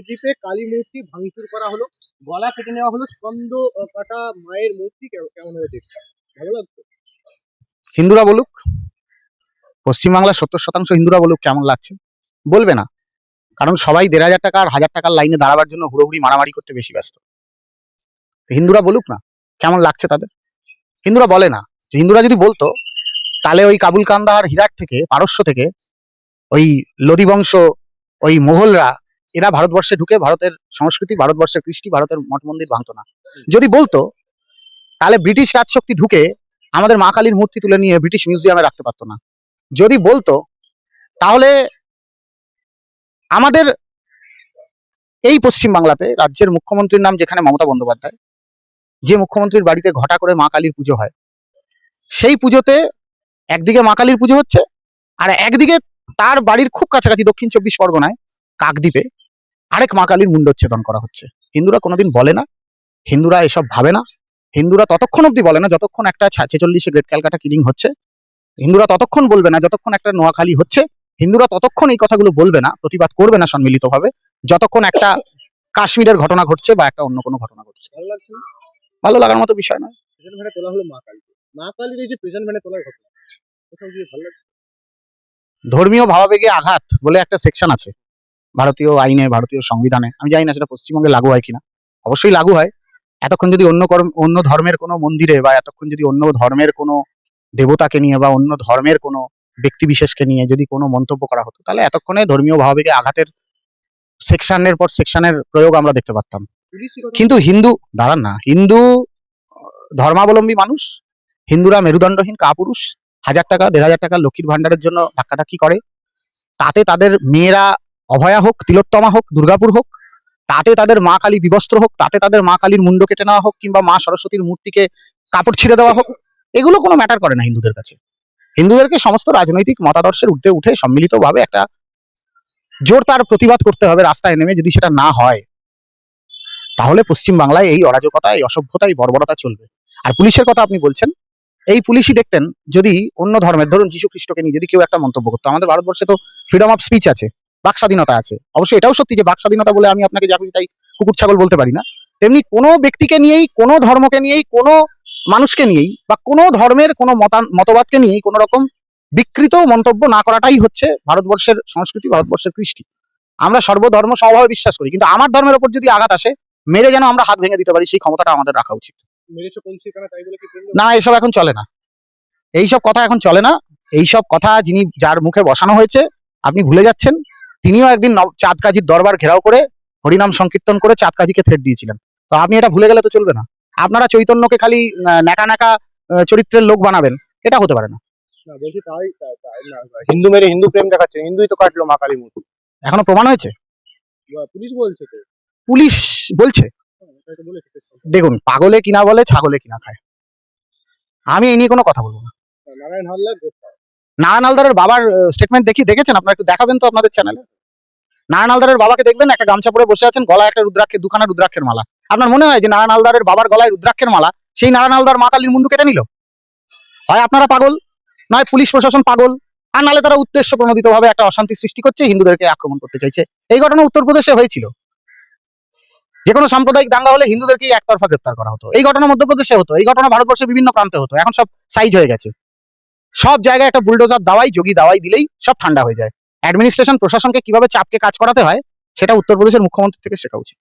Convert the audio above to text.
কাকদ্বীপে কালী মূর্তি ভাঙচুর করা হলো। গলা কেটে নেওয়া হলো স্কন্দ কাটা মায়ের মূর্তি। কেমন- হবে দেখতে? ভালো লাগছে? হিন্দুরা বলুক, পশ্চিমবাংলার সত্তর শতাংশ হিন্দুরা বলুক কেমন লাগছে? বলবে না। কারণ সবাই দেড় হাজার টাকা আর হাজার টাকার লাইনে দাঁড়াবার জন্য হুড়োহুড়ি, মারামারি করতে বেশি ব্যস্ত। হিন্দুরা বলুক না, কেমন লাগছে তাদের? হিন্দুরা বলে না। যে হিন্দুরা যদি বলতো, তাহলে ওই কাবুল কান্দাহার হিরাট থেকে, পারস্য থেকে, ওই লোদি বংশ ওই মোগলরা এরা ভারতবর্ষে ঢুকে ভারতের সংস্কৃতি, ভারতবর্ষের কৃষ্টি, ভারতের মঠ মন্দির ভাঙতো না। যদি বলতো, তাহলে ব্রিটিশ রাজশক্তি ঢুকে আমাদের মা কালীর মূর্তি তুলে নিয়ে ব্রিটিশ মিউজিয়ামে রাখতে পারতো না। যদি বলতো, তাহলে আমাদের এই পশ্চিম বাংলাতে রাজ্যের মুখ্যমন্ত্রীর নাম যেখানে মমতা বন্দ্যোপাধ্যায়, যে মুখ্যমন্ত্রীর বাড়িতে ঘটা করে মা কালীর পুজো হয়, সেই পুজোতে একদিকে মা কালীর পুজো হচ্ছে, আর একদিকে তার বাড়ির খুব কাছাকাছি দক্ষিণ চব্বিশ পরগনায় কাকদ্বীপে আরেক মা কালীর মুন্ডচ্ছেদন করা হচ্ছে। হিন্দুরা কোনোদিন বলে না হিন্দুরা এসব ভাবে না। হিন্দুরা ততক্ষণ অব্দি বলে না যতক্ষণ একটা ছেচল্লিশে গ্রেট ক্যালকাটা কিলিং হচ্ছে। হিন্দুরা ততক্ষণ বলবে না যতক্ষণ একটা নোয়াখালী হচ্ছে। হিন্দুরা ততক্ষণ এই কথাগুলো বলবে না প্রতিবাদ করবে না সম্মিলিতভাবে যতক্ষণ একটা কাশ্মীরের ঘটনা ঘটছে বা একটা অন্য কোনো ঘটনা ঘটছে। ভালো লাগার মতো বিষয় নয়। তোলা হলো মা কালীকে। মা কালীর এই যে প্রেজেন্ট ভ্যানে তোলার ঘটনা কোথাও গিয়ে ভালো লাগছে? ধর্মীয় ভাবাবেগে আঘাত বলে একটা সেকশন আছে। ভারতীয় আইনে, ভারতীয় সংবিধানে, আমি জানি না সেটা পশ্চিমবঙ্গে লাগু হয় কিনা। অবশ্যই লাগু হয়। এতক্ষণ যদি অন্য কর্ম অন্য ধর্মের কোনো মন্দিরে বা এতক্ষণ যদি অন্য ধর্মের কোনো দেবতাকে নিয়ে বা অন্য ধর্মের কোনো ব্যক্তি বিশেষকে নিয়ে যদি কোনো মন্তব্য করা হতো, তাহলে এতক্ষণে ধর্মীয় ভাবাবেগে আঘাতের সেকশনের পর সেকশনের প্রয়োগ আমরা দেখতে পারতাম। কিন্তু হিন্দু, দাঁড়ান না, হিন্দু ধর্মাবলম্বী মানুষ, হিন্দুরা মেরুদণ্ডহীন, কাপুরুষ, হাজার টাকা, দেড় হাজার টাকা লক্ষ্মীর ভান্ডারের জন্য ধাক্কাধাক্কি করে। তাতে তাদের মেয়েরা অভয়া হোক, তিলোত্তমা হোক, দুর্গাপুর হোক, তাতে তাদের মা কালী বিবস্ত্র হোক, তাতে তাদের মা কালীর মুন্ড কেটে নেওয়া হোক, কিংবা মা সরস্বতীর মূর্তিকে কাপড় ছিঁড়ে দেওয়া হোক, এগুলো কোনো ম্যাটার করে না হিন্দুদের কাছে। হিন্দুদেরকে সমস্ত রাজনৈতিক মতাদর্শের ঊর্ধ্বে উঠে সম্মিলিতভাবে একটা জোর তার প্রতিবাদ করতে হবে রাস্তায় নেমে যদি সেটা না হয়। তাহলে পশ্চিম বাংলায় এই অরাজকতা, এই অসভ্যতা, এই বর্বরতা চলবে। আর পুলিশের কথা আপনি বলছেন, এই পুলিশই দেখতেন যদি অন্য ধর্মের, ধরুন যীশু খ্রিস্টকে নিয়ে যদি কেউ একটা মন্তব্য করতো। আমাদের ভারতবর্ষে তো ফ্রিডম অফ স্পিচ আছে। বাক স্বাধীনতা আছে। অবশ্যই এটাও সত্যি যে বাক স্বাধীনতা বলে আমি আপনাকে যা খুশি তাই কুকুর ছাগল বলতে পারি না। তেমনি কোনো ব্যক্তিকে নিয়েই কোনো ধর্মকে নিয়েই কোনো মানুষকে নিয়েই বা কোনো ধর্মের কোনো মতবাদকে নিয়েই কোনো রকম বিকৃত মন্তব্য না করাটাই হচ্ছে ভারতবর্ষের সংস্কৃতি ভারতবর্ষের কৃষ্টি। আমরা সর্বধর্ম সমভাবে বিশ্বাস করি কিন্তু আমার ধর্মের ওপর যদি আঘাত আসে মেরে যেন আমরা হাত ভেঙে দিতে পারি সেই ক্ষমতাটা আমাদের রাখা উচিত। না এসব এখন চলে না। এইসব কথা এখন চলে না। এইসব কথা যিনি যার মুখে বসানো হয়েছে আপনি ভুলে যাচ্ছেন। তিনিও একদিন চাঁদ কাজীর দরবার ঘেরাও করে হরিনাম সংকীর্তন করে চাঁদ কাজীকে থ্রেট দিয়েছিলেন। তো আপনি এটা ভুলে গেলে তো চলবে না। আপনারা চৈতন্যকে খালি ন্যাকা ন্যাকা আহ, চরিত্রের লোক বানাবেন এটা হতে পারে না। হিন্দু মেরে হিন্দু প্রেম দেখাচ্ছে হিন্দুই তো কাটলো মা কালী মূর্তি। এখনও প্রমাণ হয়েছে? পুলিশ বলছে তো। পুলিশ বলছে? হ্যাঁ। দেখুন পাগলে কিনা বলে ছাগলে কিনা খায়। আমি এই নিয়ে কোনো কথা বলব না। নারায়ণ হালদার নারায়ণ হালদারের বাবার স্টেটমেন্ট দেখি দেখেছেন? আপনারা একটু দেখাবেন তো আপনাদের চ্যানেলে নারায়ণ হালদারের বাবাকে দেখবেন? একটা গামছা পরে বসে আছেন, গলায় একটা রুদ্রাক্ষের, দুখানা রুদ্রাক্ষের মালা। আপনার মনে হয় যে নারায়ণ হালদারের বাবার গলায় রুদ্রাক্ষের মালা, সেই নারায়ণ হালদার মা কালীর মুন্ডু কেটে নিল? হয় আপনারা পাগল? নয়, পুলিশ প্রশাসন পাগল? আর নালে তারা উদ্দেশ্য প্রণোদিত ভাবে একটা অশান্তি সৃষ্টি করছে, হিন্দুদেরকে আক্রমণ করতে চাইছে। এই ঘটনা উত্তরপ্রদেশে হয়েছিল। যে কোনো সাম্প্রদায়িক দাঙ্গা হলে হিন্দুদেরকেই একতরফা গ্রেপ্তার করা হতো। এই ঘটনা মধ্যপ্রদেশে হতো। এই ঘটনা ভারতবর্ষের বিভিন্ন প্রান্তে হতো। এখন সব সাইজ হয়ে গেছে। সব জায়গায় একটা বুলডোজার দাওয়াই যোগী দাওয়াই, দিলেই সব ঠান্ডা হয়ে যায়। অ্যাডমিনিস্ট্রেশন প্রশাসনকে কীভাবে চাপকে কাজ করাতে হয়, সেটা উত্তরপ্রদেশের মুখ্যমন্ত্রী থেকে শেখা উচিত।